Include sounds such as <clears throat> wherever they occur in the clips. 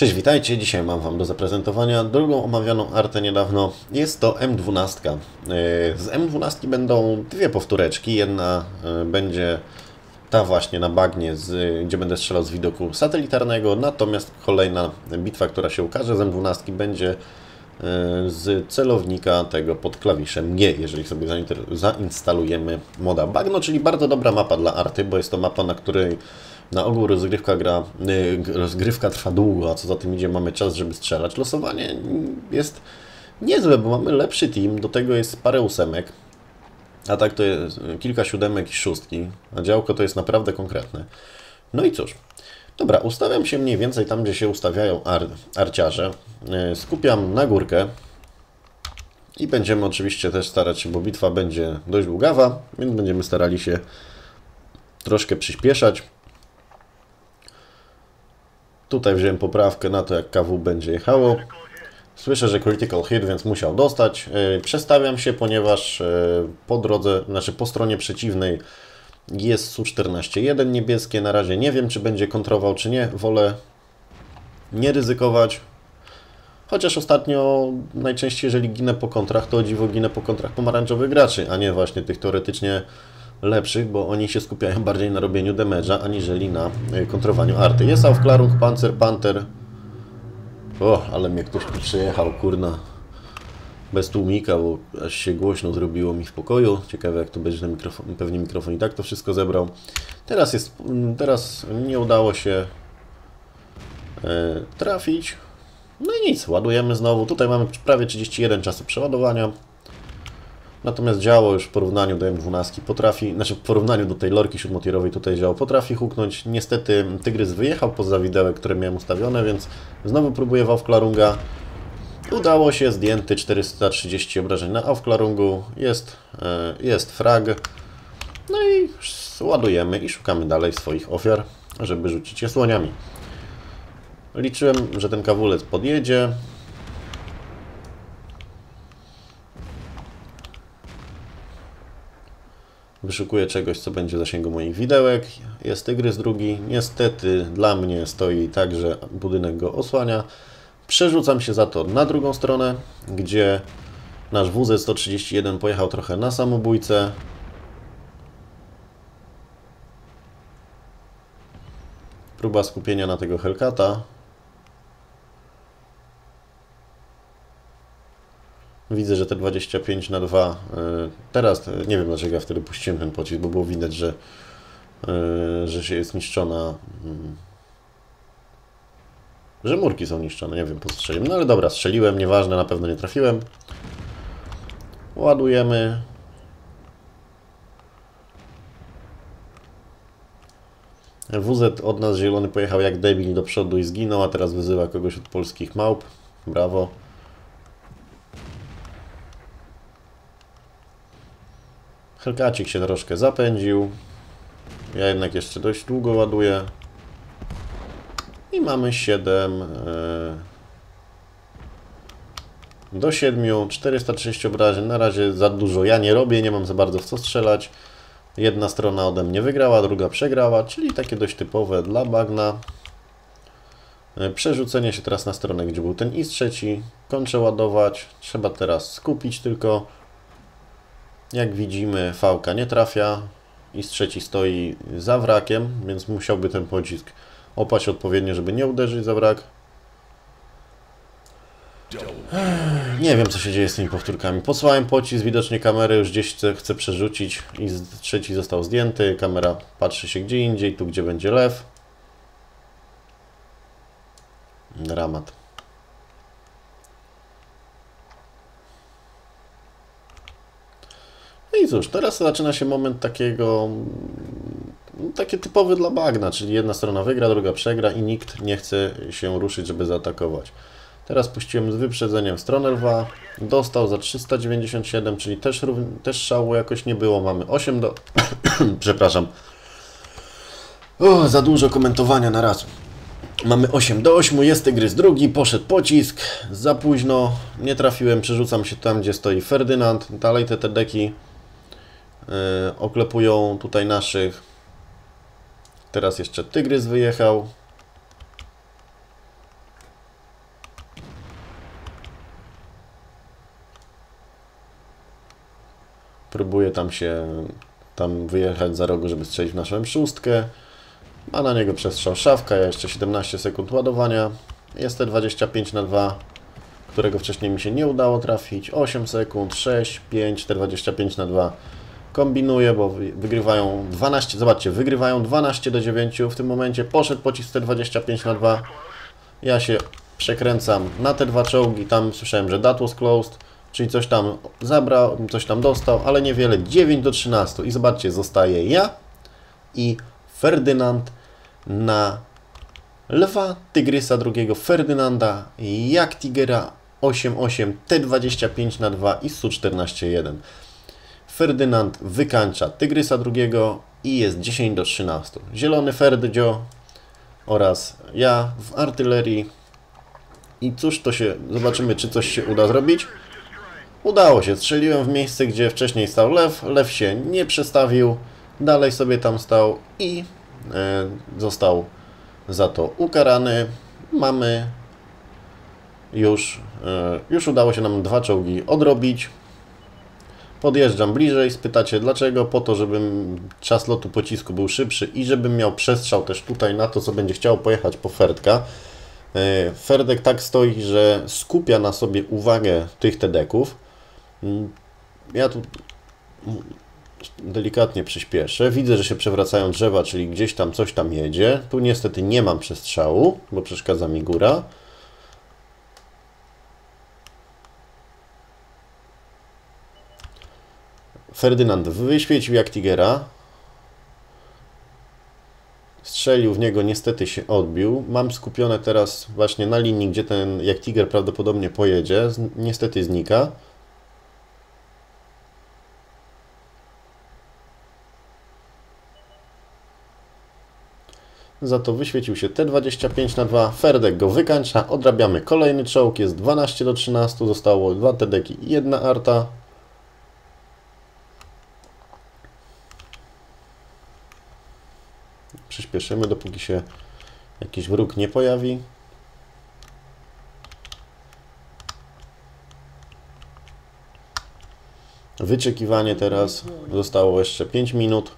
Cześć, witajcie. Dzisiaj mam Wam do zaprezentowania drugą omawianą artę niedawno. Jest to M12. E, z M12 będą dwie powtóreczki. Jedna e, będzie ta właśnie na bagnie, gdzie będę strzelał z widoku satelitarnego, natomiast kolejna bitwa, która się ukaże z M12 będzie e, z celownika tego pod klawiszem G, jeżeli sobie zainstalujemy moda Bagno, czyli bardzo dobra mapa dla arty, bo jest to mapa, na której na ogół rozgrywka gra, y, rozgrywka trwa długo, a co za tym idzie, mamy czas, żeby strzelać. Losowanie jest niezłe, bo mamy lepszy team, do tego jest parę ósemek, a tak to jest kilka siódemek i szóstki, a działko to jest naprawdę konkretne. No i cóż, dobra, ustawiam się mniej więcej tam, gdzie się ustawiają ar arciarze. Y, skupiam na górkę i będziemy oczywiście też starać się, bo bitwa będzie dość długawa, więc będziemy starali się troszkę przyspieszać. Tutaj wziąłem poprawkę na to, jak KW będzie jechało. Słyszę, że critical hit, więc musiał dostać. E, przestawiam się, ponieważ e, po drodze, znaczy po stronie przeciwnej jest Su-14-1 niebieskie. Na razie nie wiem, czy będzie kontrował, czy nie. Wolę nie ryzykować. Chociaż ostatnio najczęściej, jeżeli ginę po kontrach, to dziwo ginę po kontrach pomarańczowych graczy, a nie właśnie tych teoretycznie lepszych, bo oni się skupiają <laughs> bardziej na robieniu damage'a, aniżeli na e, kontrowaniu arty. Jest Aufklärung, Panzer, Panther. O, ale mnie ktoś tu przyjechał, kurna. Bez tłumika, bo aż się głośno zrobiło mi w pokoju. Ciekawe jak to będzie na mikrofon. Pewnie mikrofon i tak to wszystko zebrał. Teraz jest, teraz nie udało się e, trafić. No i nic, ładujemy znowu. Tutaj mamy prawie 31 czasu przeładowania. Natomiast działo już w porównaniu do M12 potrafi, znaczy w porównaniu do tej lorki siódmotierowej tutaj działo potrafi huknąć. Niestety Tygrys wyjechał poza widełek, które miałem ustawione, więc znowu próbuję w Aufklarunga. Udało się, zdjęty 430 obrażeń na Aufklarungu, jest, e, jest frag. No i ładujemy i szukamy dalej swoich ofiar, żeby rzucić je słoniami. Liczyłem, że ten kawulec podjedzie, Wyszukuję czegoś, co będzie w zasięgu moich widełek. Jest tygrys drugi. Niestety dla mnie stoi tak, że budynek go osłania. Przerzucam się za to na drugą stronę, gdzie nasz WZ-131 pojechał trochę na samobójcę. Próba skupienia na tego Hellcata. Widzę, że te 25 na 2 e, teraz, e, nie wiem dlaczego ja wtedy puściłem ten pocisk, bo było widać, że, e, że się jest niszczona mm, że murki są niszczone, nie wiem, postrzeliłem. No ale dobra, strzeliłem, nieważne, na pewno nie trafiłem. Ładujemy. WZ od nas zielony pojechał jak debil do przodu i zginął, a teraz wyzywa kogoś od polskich małp. Brawo. Helkacik się troszkę zapędził. Ja jednak jeszcze dość długo ładuję. I mamy 7 e, do 7, 430 obrażeń. Na razie za dużo ja nie robię, nie mam za bardzo w co strzelać. Jedna strona ode mnie wygrała, druga przegrała, czyli takie dość typowe dla bagna. E, przerzucenie się teraz na stronę, gdzie był ten i trzeci. Kończę ładować. Trzeba teraz skupić tylko. Jak widzimy fałka nie trafia i z trzeci stoi za wrakiem, więc musiałby ten pocisk opaść odpowiednio, żeby nie uderzyć za wrak. Nie wiem, co się dzieje z tymi powtórkami. Posłałem pocisk, widocznie kamerę już gdzieś chce przerzucić i trzeci został zdjęty. Kamera patrzy się gdzie indziej, tu gdzie będzie lew. Dramat. Cóż, teraz zaczyna się moment takiego, mm, takie typowy dla bagna, czyli jedna strona wygra, druga przegra i nikt nie chce się ruszyć, żeby zaatakować. Teraz puściłem z wyprzedzeniem stronę lwa, dostał za 397, czyli też, też szału jakoś nie było, mamy 8 do... <clears throat> przepraszam. O, za dużo komentowania na raz. Mamy 8 do 8, jest tygrys drugi, poszedł pocisk, za późno, nie trafiłem, przerzucam się tam, gdzie stoi Ferdynand, dalej te, te deki E, oklepują tutaj naszych. Teraz jeszcze Tygrys wyjechał. Próbuje tam się tam wyjechać za rogu, żeby strzelić w naszą M6. Ma na niego przestrzał szafka, ja jeszcze 17 sekund ładowania. Jest te 25 na 2, którego wcześniej mi się nie udało trafić. 8 sekund, 6, 5, te 25 na 2. Kombinuję, bo wygrywają 12, zobaczcie, wygrywają 12 do 9. W tym momencie poszedł pocisk te 25 na 2. Ja się przekręcam na te dwa czołgi. Tam słyszałem, że that was closed, czyli coś tam zabrał, coś tam dostał, ale niewiele. 9 do 13. I zobaczcie, zostaje ja i Ferdynand na Lwa Tygrysa drugiego Ferdynanda, jak Tigera 8-8, T25 na 2 i Su-14-1. Ferdynand wykańcza Tygrysa drugiego i jest 10 do 13. Zielony Ferdydzio oraz ja w artylerii. I cóż to się, zobaczymy czy coś się uda zrobić. Udało się, strzeliłem w miejsce, gdzie wcześniej stał lew. Lew się nie przestawił, dalej sobie tam stał i e, został za to ukarany. Mamy już, e, już udało się nam dwa czołgi odrobić. Podjeżdżam bliżej, spytacie dlaczego? Po to, żebym czas lotu pocisku był szybszy i żebym miał przestrzał też tutaj na to, co będzie chciało pojechać po Ferdka. E, Ferdek tak stoi, że skupia na sobie uwagę tych tedeków. Mm, ja tu delikatnie przyspieszę. Widzę, że się przewracają drzewa, czyli gdzieś tam coś tam jedzie. Tu niestety nie mam przestrzału, bo przeszkadza mi góra. Ferdynand wyświecił jak Tigera. Strzelił w niego, niestety się odbił. Mam skupione teraz właśnie na linii, gdzie ten jak Tiger prawdopodobnie pojedzie. Niestety znika. Za to wyświecił się T25 na 2. Ferdek go wykańcza. Odrabiamy kolejny czołg. Jest 12 do 13. Zostało dwa TDki i jedna arta. Przyspieszymy, dopóki się jakiś wróg nie pojawi. Wyczekiwanie teraz. Zostało jeszcze 5 minut.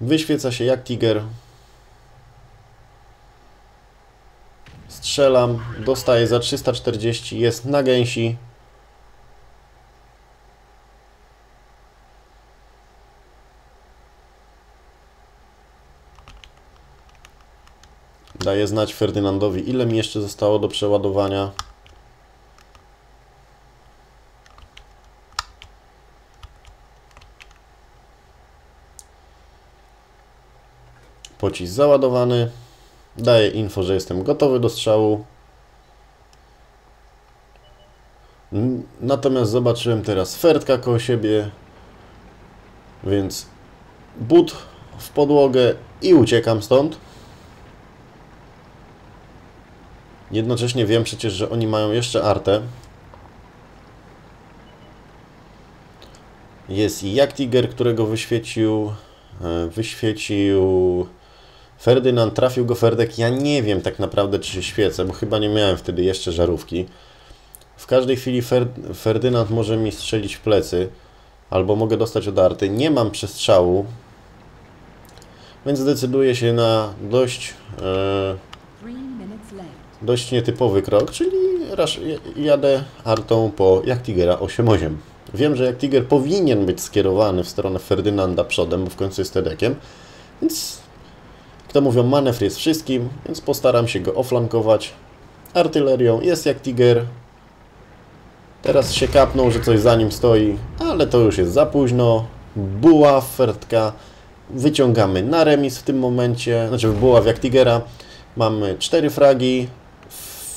Wyświeca się jak tiger. Strzelam, dostaję za 340, jest na gęsi. Daję znać Ferdynandowi, ile mi jeszcze zostało do przeładowania. Pocisk załadowany. Daję info, że jestem gotowy do strzału. Natomiast zobaczyłem teraz fertka koło siebie, więc but w podłogę i uciekam stąd. Jednocześnie wiem przecież, że oni mają jeszcze artę. Jest jak Tiger, którego wyświecił, e, wyświecił Ferdynand trafił go Ferdek. Ja nie wiem tak naprawdę, czy się świecę, bo chyba nie miałem wtedy jeszcze żarówki. W każdej chwili Fer Ferdynand może mi strzelić w plecy, albo mogę dostać odarty. Nie mam przestrzału, więc zdecyduję się na dość, e, dość nietypowy krok, czyli jadę artą po jak Tigera 8-8. Wiem, że jak Tiger powinien być skierowany w stronę Ferdynanda przodem, bo w końcu jest tedekiem, więc to mówią, manewr jest wszystkim, więc postaram się go oflankować artylerią. Jest jak Tiger. Teraz się kapnął, że coś za nim stoi, ale to już jest za późno. Buła, fertka. Wyciągamy na remis w tym momencie, znaczy buław jak Tigera. Mamy cztery fragi.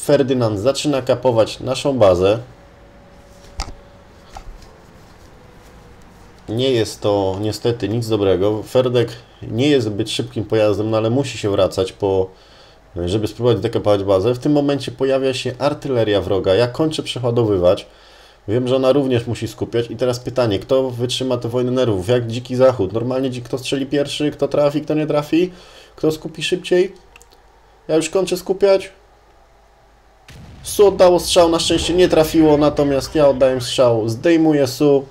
Ferdynand zaczyna kapować naszą bazę. Nie jest to niestety nic dobrego. Ferdek nie jest zbyt szybkim pojazdem, no ale musi się wracać po żeby spróbować dekapować bazę. W tym momencie pojawia się artyleria wroga. Ja kończę przeładowywać. Wiem, że ona również musi skupiać. I teraz pytanie, kto wytrzyma tę wojnę nerwów? Jak dziki zachód? Normalnie dzik, kto strzeli pierwszy, kto trafi, kto nie trafi? Kto skupi szybciej? Ja już kończę skupiać. Su oddało strzał, na szczęście nie trafiło, natomiast ja oddałem strzał. Zdejmuję Su.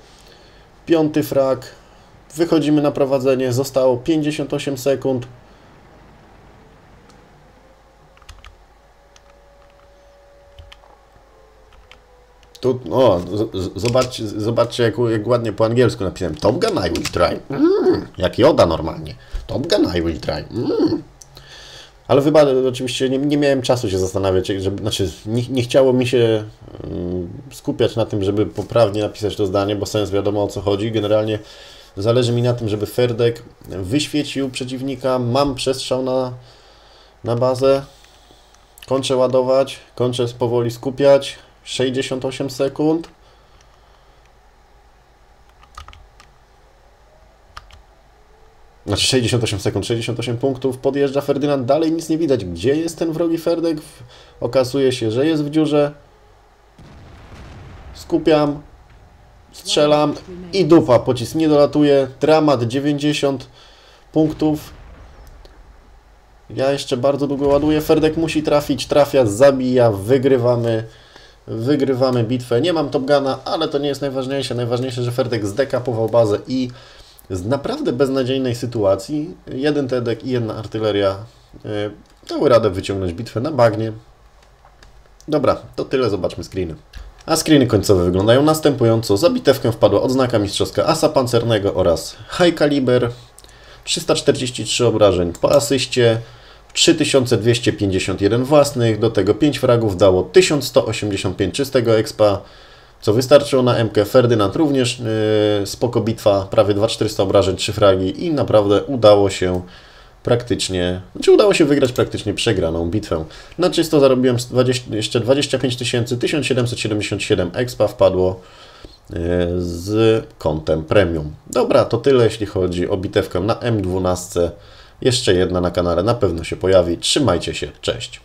Piąty frak. Wychodzimy na prowadzenie. Zostało 58 sekund. Tu, o, zobaczcie, zobaczcie jak, jak ładnie po angielsku napisałem. Top Gun I will try. Mm, jak Joda normalnie. Top Gun I will try. Mm. Ale chyba oczywiście nie, nie miałem czasu się zastanawiać, żeby, znaczy nie, nie chciało mi się mm, skupiać na tym, żeby poprawnie napisać to zdanie, bo sens wiadomo o co chodzi. Generalnie zależy mi na tym, żeby Ferdek wyświecił przeciwnika. Mam przestrzał na, na bazę. Kończę ładować, kończę powoli skupiać. 68 sekund. Znaczy 68 sekund, 68 punktów. Podjeżdża Ferdynand, dalej nic nie widać. Gdzie jest ten wrogi Ferdek? Okazuje się, że jest w dziurze. Skupiam. Strzelam i dupa. Pocisk nie dolatuje. Dramat 90 punktów. Ja jeszcze bardzo długo ładuję. Ferdek musi trafić, trafia, zabija, wygrywamy. Wygrywamy bitwę. Nie mam Top Guna, ale to nie jest najważniejsze. Najważniejsze, że Ferdek zdekapował bazę i z naprawdę beznadziejnej sytuacji jeden Tedek i jedna artyleria e, dały radę wyciągnąć bitwę na bagnie. Dobra, to tyle, zobaczmy screeny. A screeny końcowe wyglądają następująco. Za bitewkę wpadła odznaka mistrzowska asa pancernego oraz high caliber. 343 obrażeń po asyście, 3251 własnych, do tego 5 fragów dało 1185 czystego expa, co wystarczyło na MK. Ferdynand również yy, spoko bitwa, prawie 2400 obrażeń, 3 fragi i naprawdę udało się praktycznie, znaczy udało się wygrać praktycznie przegraną bitwę. Na czysto zarobiłem 20, jeszcze 25 tysięcy, 1777 expa wpadło yy, z kontem premium. Dobra, to tyle jeśli chodzi o bitewkę na M12. Jeszcze jedna na kanale na pewno się pojawi. Trzymajcie się, cześć.